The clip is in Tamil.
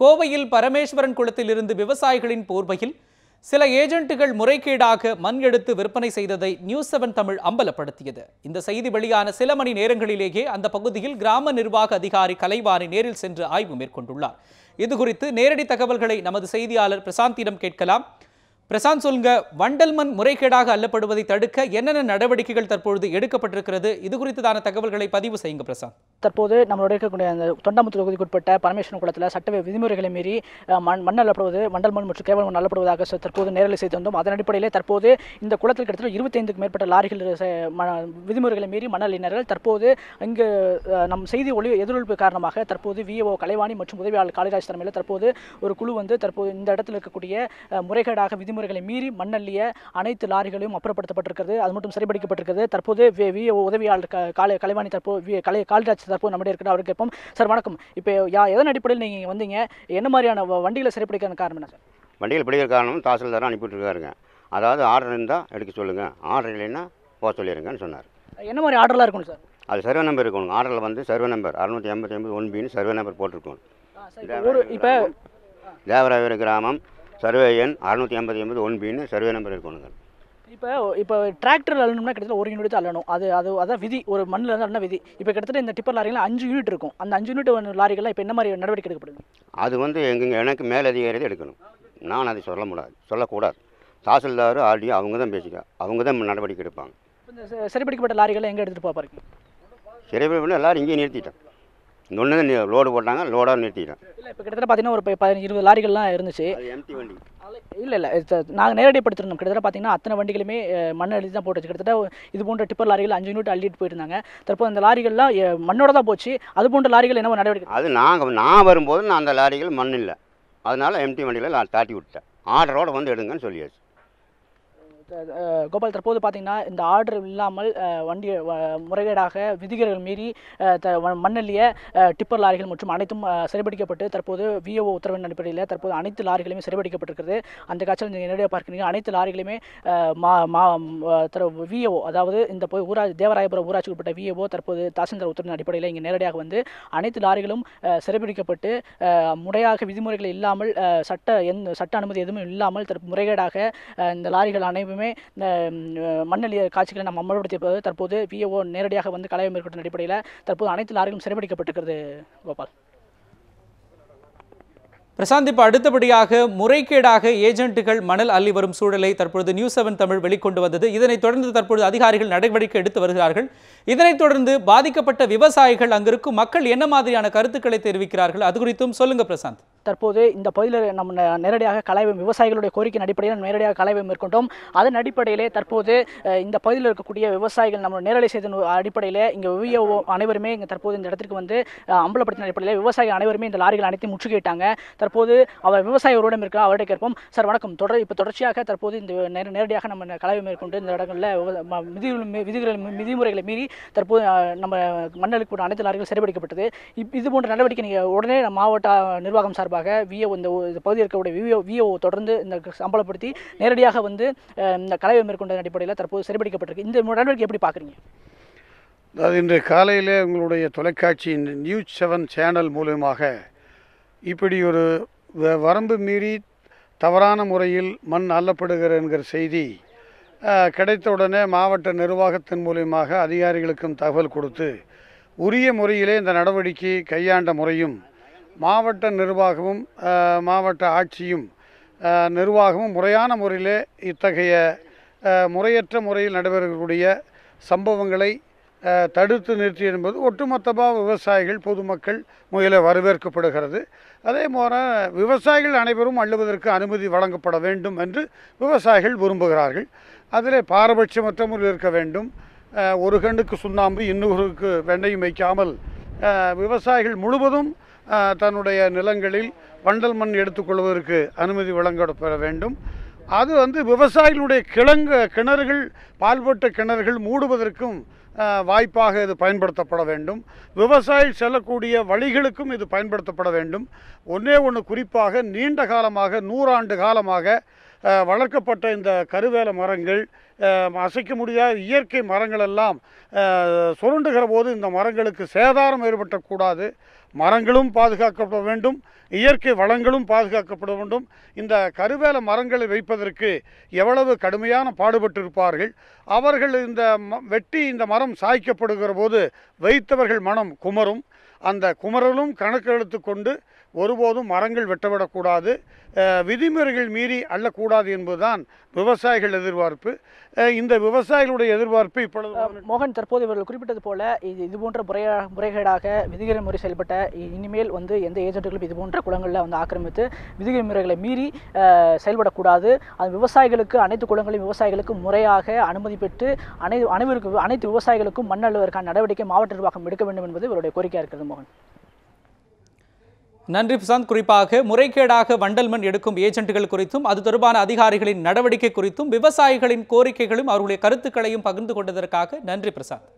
கோவையில் பரமேஸ்வரன் குளத்திலிருந்து விவசாயிகளின் போர்வையில் சில ஏஜென்ட்டுகள் முறைகேடாக மண் எடுத்து விற்பனை செய்ததை நியூஸ் செவன் தமிழ் அம்பலப்படுத்தியது. இந்த செய்தி வெளியான சில மணி நேரங்களிலேயே அந்த பகுதியில் கிராம நிர்வாக அதிகாரி கலைவாணி நேரில் சென்று ஆய்வு மேற்கொண்டுள்ளார். இது குறித்து நேரடி தகவல்களை நமது செய்தியாளர் பிரசாந்திடம் கேட்கலாம். பிரசாந்த் சொல்லுங்க வண்டல் மண் முறைகேடாக அல்லப்படுவதை தடுக்க என்னென்ன நடவடிக்கைகள் தற்பொழுது எடுக்கப்பட்டிருக்கிறது? இது குறித்ததான தகவல்களை பதிவு செய்யுங்க பிரசாந்த். தற்போது நம்மளோட இருக்கக்கூடிய அந்த தொண்டாமுத்து தொகுதிக்குட்பட்ட பரமேஸ்வரன் குளத்தில் சட்ட விதிமுறைகளை மீறி மண் மண் அள்ளப்படுவது வண்டல் மண் மற்றும் கேவல் மண் அல்லப்படுவதாக தற்போது நேரில் செய்து வந்தோம். அதன் அடிப்படையிலே தற்போது இந்த குளத்தில் கிட்டத்தட்ட இருபத்தைந்துக்கு மேற்பட்ட லாரிகள் ம- விதிமுறைகளை மீறி மண் அள்ளினார்கள் தற்போது இங்கு நம் செய்தி ஒளி எதிரொலிப்பு காரணமாக தற்போது விஓ கலைவாணி மற்றும் உதவியாளர் காளிராஜ் தலைமையில் தற்போது ஒரு குழு வந்து தற்போது இந்த இடத்தில் இருக்கக்கூடிய முறைகேடாக விதிமுறை விதிமுறைகளை மீறி மண் அள்ளிய அனைத்து லாரிகளையும் அப்புறப்படுத்தப்பட்டிருக்கிறது. அது மட்டும் சரிபடிக்கப்பட்டிருக்கிறது தற்போது விஓ உதவியாளர் காலை கலைவாணி தற்போது வி- கலை காளிராஜ் தற்போது நம்முடைய இருக்கிற அவருக்கு கேட்போம். சார் வணக்கம். இப்போ யா எதன் அடிப்படையில் நீங்கள் வந்தீங்க? என்ன மாதிரியான வ- வண்டிகளை சிறைப்பிடிக்கிற காரணம் என்ன சார்? வண்டிகள் பிடிக்கிற காரணம் தாசில்தார் அனுப்பிட்டுருக்காருங்க அதாவது ஆர்டர் இருந்தால் எடுக்க சொல்லுங்கள் ஆர்டர் இல்லைன்னா போக சொல்லிடுங்கன்னு சொன்னார். என்ன மாதிரி ஆர்டர்லாம் இருக்கணும் சார்? அது சர்வே நம்பர் இருக்கணும். ஆர்டரில் வந்து சர்வே நம்பர் அறுநூற்றி எண்பத்தி எண்பது ஒன் பின்னு சர்வே நம்பர் போட்டிருக்கணும். தேவராயர் கிராமம் சர்வே எண் அறுநூற்றி எண்பத்தி எண்பது ஒன் பின்னு சர்வே நம்பர் இருக்கணுங்க. இப்போ இப்போ டிராக்டர் அள்ளணும்னா கிட்டத்தட்ட ஒரு யூனிட் அள்ளணும். அது அது அதான் விதி. ஒரு மண்ணில் இருந்து அள்ளன விதி. இப்போ கிட்டத்தட்ட இந்த டிப்பர் லாரிகள் அஞ்சு யூனிட் இருக்கும். அந்த அஞ்சு யூனிட் லாரிகள்லாம் இப்போ என்ன மாதிரி நடவடிக்கை எடுக்கப்படுது? அது வந்து எங்க எனக்கு மேலதிகாரி எடுக்கணும். நான் அதை சொல்ல முடியாது சொல்லக்கூடாது. தாசில்தார் ஆர்டிஓ அவங்க தான் பேசிக்க அவங்க தான் நடவடிக்கை எடுப்பாங்க. இந்த ச- சரிபடிக்கப்பட்ட லாரிகளை எங்கே எடுத்துகிட்டு சிறைபிடி பண்ணி எல்லோரும் இங்கேயே நிறுத்திட்டேன் தான் லோடு போட்டாங்க லோடாக நிறுத்திட்டேன். இல்லை இப்போ கிட்டத்தட்ட பார்த்தீங்கன்னா ஒரு பதினஞ்சு இருபது லாரிகள்லாம் இருந்துச்சு. எம்டி வண்டி. இல்லை இல்லை நாங்கள் நேரடிப்படுத்திருந்தோம். கிட்டத்தட்ட பார்த்தீங்கன்னா அத்தனை வண்டிகளுமே மண் அள்ளி தான் போட்டுச்சு. கிட்டத்தட்ட இது போன்ற டிப்பர் லாரிகள் அஞ்சு யூனிட் அள்ளிட்டு போயிருந்தாங்க. தற்போது அந்த லாரிகள்லாம் மண்ணோட தான் போச்சு. அது போன்ற லாரிகள் என்ன நடவடிக்கை? அது நாங்கள் நான் வரும்போது நான் அந்த லாரிகள் மண் இல்லை. அதனால எம்டி வண்டியில் நான் தாட்டி விட்டேன் ஆர்டரோடு வந்து எடுங்கன்னு சொல்லியாச்சு. கோபால் தற்போது பார்த்தீங்கன்னா இந்த ஆர்டர் இல்லாமல் வண்டி முறைகேடாக விதிகள் மீறி த- வ- டிப்பர் லாரிகள் மற்றும் அனைத்தும் சிறைபிடிக்கப்பட்டு தற்போது விஓ உத்தரவின் அடிப்படையில் தற்போது அனைத்து லாரிகளுமே சிறைபிடிக்கப்பட்டிருக்கிறது. அந்த காட்சியில் நீங்கள் நேரடியாக பார்க்குறீங்க. அனைத்து லாரிகளுமே அஹ், மா மா விஏஓ அதாவது இந்த போய் ஊரா தேவராயபுரம் ஊராட்சிக்கு உட்பட்ட விஓ தற்போது தாசில்தார் உத்தரவின் அடிப்படையில் இங்கே நேரடியாக வந்து அனைத்து லாரிகளும் சிறைபிடிக்கப்பட்டு முறையாக விதிமுறைகள் இல்லாமல் சட்ட எந்த சட்ட அனுமதி எதுவும் இல்லாமல் முறைகேடாக இந்த லாரிகள் அனைத்துமே இந்த மண்ணெளிய காட்சிகளை நம்ம அமல்படுத்திய தற்போது பிஏஓ நேரடியாக வந்து கலாயம் மேற்கொண்ட அடிப்படையில் தற்போது அனைத்து லாரிகளும் சிறைபிடிக்கப்பட்டிருக்கிறது கோபால். பிரசாந்த் இப்போ அடுத்தபடியாக முறைகேடாக ஏஜென்ட்டுகள் மணல் அள்ளி வரும் சூழலை தற்பொழுது நியூஸ் செவன் தமிழ் வெளிக்கொண்டு வந்தது. இதனைத் தொடர்ந்து தற்பொழுது அதிகாரிகள் நடவடிக்கை எடுத்து வருகிறார்கள். இதனைத் தொடர்ந்து பாதிக்கப்பட்ட விவசாயிகள் அங்கிருக்கும் மக்கள் என்ன மாதிரியான கருத்துக்களை தெரிவிக்கிறார்கள்? அது குறித்தும் சொல்லுங்க பிரசாந்த். தற்போது இந்த பகுதியில் நம்ம நேரடியாக கலாய்வு விவசாயிகளுடைய கோரிக்கையின் அடிப்படையில் நேரடியாக கலைவம் மேற்கொண்டோம். அதன் அடிப்படையிலே தற்போது இந்த பகுதியில் இருக்கக்கூடிய விவசாயிகள் நம்ம நேரலை செய்த அடிப்படையில் இங்கே விஓ அனைவருமே இங்கே தற்போது இந்த இடத்திற்கு வந்து அம்பலப்படுத்தின அடிப்படையில் விவசாயிகள் அனைவருமே இந்த லாரிகள் அனைத்தையும் முற்றுகையிட்டாங்க தற்போது அவர் விவசாயி ஒருவரிடம் இருக்கிற அவர்கிட்ட கேட்போம். சார் வணக்கம். தொடர் இப்போ தொடர்ச்சியாக தற்போது இந்த நேர நேரடியாக நம்ம கலாய்வு மேற்கொண்டு இந்த இடங்களில் விதிகள் விதிகள் விதிமுறைகளை மீறி தற்போது நம்ம மண்ணலுக்கு கூட அனைத்து லாரிகள் சிறைபிடிக்கப்பட்டது இப் இது போன்ற நடவடிக்கை நீங்கள் உடனே மாவட்ட நிர்வாகம் சார்பாக விஓ இந்த இந்த பகுதியில் இருக்கக்கூடிய விஓ விஓ தொடர்ந்து இந்த சம்பளப்படுத்தி நேரடியாக வந்து இந்த கலவை மேற்கொண்ட அடிப்படையில் தற்போது சரிபடிக்கப்பட்டிருக்கு. இந்த நடவடிக்கை எப்படி பார்க்குறீங்க? அதாவது இன்று காலையில் உங்களுடைய தொலைக்காட்சியின் நியூஸ் செவன் சேனல் மூலயமாக இப்படி ஒரு வ- வரம்பு மீறி தவறான முறையில் மண் அள்ளப்படுகிற என்கிற செய்தி கிடைத்தவுடனே கிடைத்த உடனே மாவட்ட நிர்வாகத்தின் மூலியமாக அதிகாரிகளுக்கும் தகவல் கொடுத்து உரிய முறையிலே இந்த நடவடிக்கை கையாண்ட முறையும் மாவட்ட நிர்வாகமும் மாவட்ட ஆட்சியும் நிர்வாகமும் முறையான முறையிலே இத்தகைய முறையற்ற முறையில் நடைபெறக்கூடிய சம்பவங்களை தடுத்து நிறுத்தி என்பது ஒட்டுமொத்தமாக விவசாயிகள் பொதுமக்கள் முயல வரவேற்கப்படுகிறது. அதே போல விவசாயிகள் அனைவரும் அள்ளுவதற்கு அனுமதி வழங்கப்பட வேண்டும் என்று விவசாயிகள் விரும்புகிறார்கள். அதில் பாரபட்சமற்ற முறையில் இருக்க வேண்டும். ஒரு கண்ணுக்கு சுண்ணாம்பு இன்னொருக்கு வெண்ணையும் வைக்காமல் விவசாயிகள் முழுவதும் தன்னுடைய நிலங்களில் வண்டல் மண் எடுத்துக்கொள்வதற்கு அனுமதி வழங்கப்பட வேண்டும். அது வந்து விவசாயிகளுடைய கிழங்கு கிணறுகள் பால்பட்ட கிணறுகள் மூடுவதற்கும் வாய்ப்பாக இது பயன்படுத்தப்பட வேண்டும். விவசாயிகள் செல்லக்கூடிய வழிகளுக்கும் இது பயன்படுத்தப்பட வேண்டும். ஒன்றே ஒன்று குறிப்பாக நீண்ட காலமாக நூறாண்டு காலமாக வளர்க்கப்பட்ட இந்த கருவேல மரங்கள் அசைக்க முடியாத இயற்கை மரங்கள் எல்லாம் சுருண்டுகிற போது இந்த மரங்களுக்கு சேதாரம் ஏற்பட்டக்கூடாது மரங்களும் பாதுகாக்கப்பட வேண்டும். இயற்கை வளங்களும் பாதுகாக்கப்பட வேண்டும். இந்த கருவேல மரங்களை வைப்பதற்கு எவ்வளவு கடுமையான பாடுபட்டிருப்பார்கள். அவர்கள் இந்த வெட்டி இந்த மரம் சாய்க்கப்படுகிற போது வைத்தவர்கள் மனம் குமரும். அந்த குமரலும் கணக்கெடுத்து கொண்டு ஒருபோதும் மரங்கள் வெட்டவிடக்கூடாது. அஹ், விதிமுறைகள் மீறி அள்ளக்கூடாது என்பதுதான் விவசாயிகள் எதிர்பார்ப்பு. இந்த விவசாயிகளுடைய எதிர்பார்ப்பு இப்பொழுது மோகன் தற்போது இவர்கள் குறிப்பிட்டது போல இது இது போன்ற முறையா முறைகேடாக விதிகளை முறை செயல்பட்ட இனிமேல் வந்து எந்த ஏஜென்ட்டுகளும் இது போன்ற குளங்களில் வந்து ஆக்கிரமித்து விதிகள் முறைகளை மீறி செயல்படக்கூடாது. அது விவசாயிகளுக்கு அனைத்து குளங்களையும் விவசாயிகளுக்கு முறையாக அனுமதி பெற்று அனை அனைவருக்கும் அனைத்து விவசாயிகளுக்கும் மண் அள்ளுவதற்கான நடவடிக்கை மாவட்ட நிர்வாகம் எடுக்க வேண்டும் என்பது இவருடைய கோரிக்கையாக இருக்கிறது மோகன். நன்றி பிரசாந்த். குறிப்பாக முறைகேடாக வண்டல் மண் எடுக்கும் ஏஜென்ட்டுகள் குறித்தும் அது தொடர்பான அதிகாரிகளின் நடவடிக்கை குறித்தும் விவசாயிகளின் கோரிக்கைகளும் அவர்களுடைய கருத்துக்களையும் பகிர்ந்து கொண்டதற்காக நன்றி பிரசாந்த்.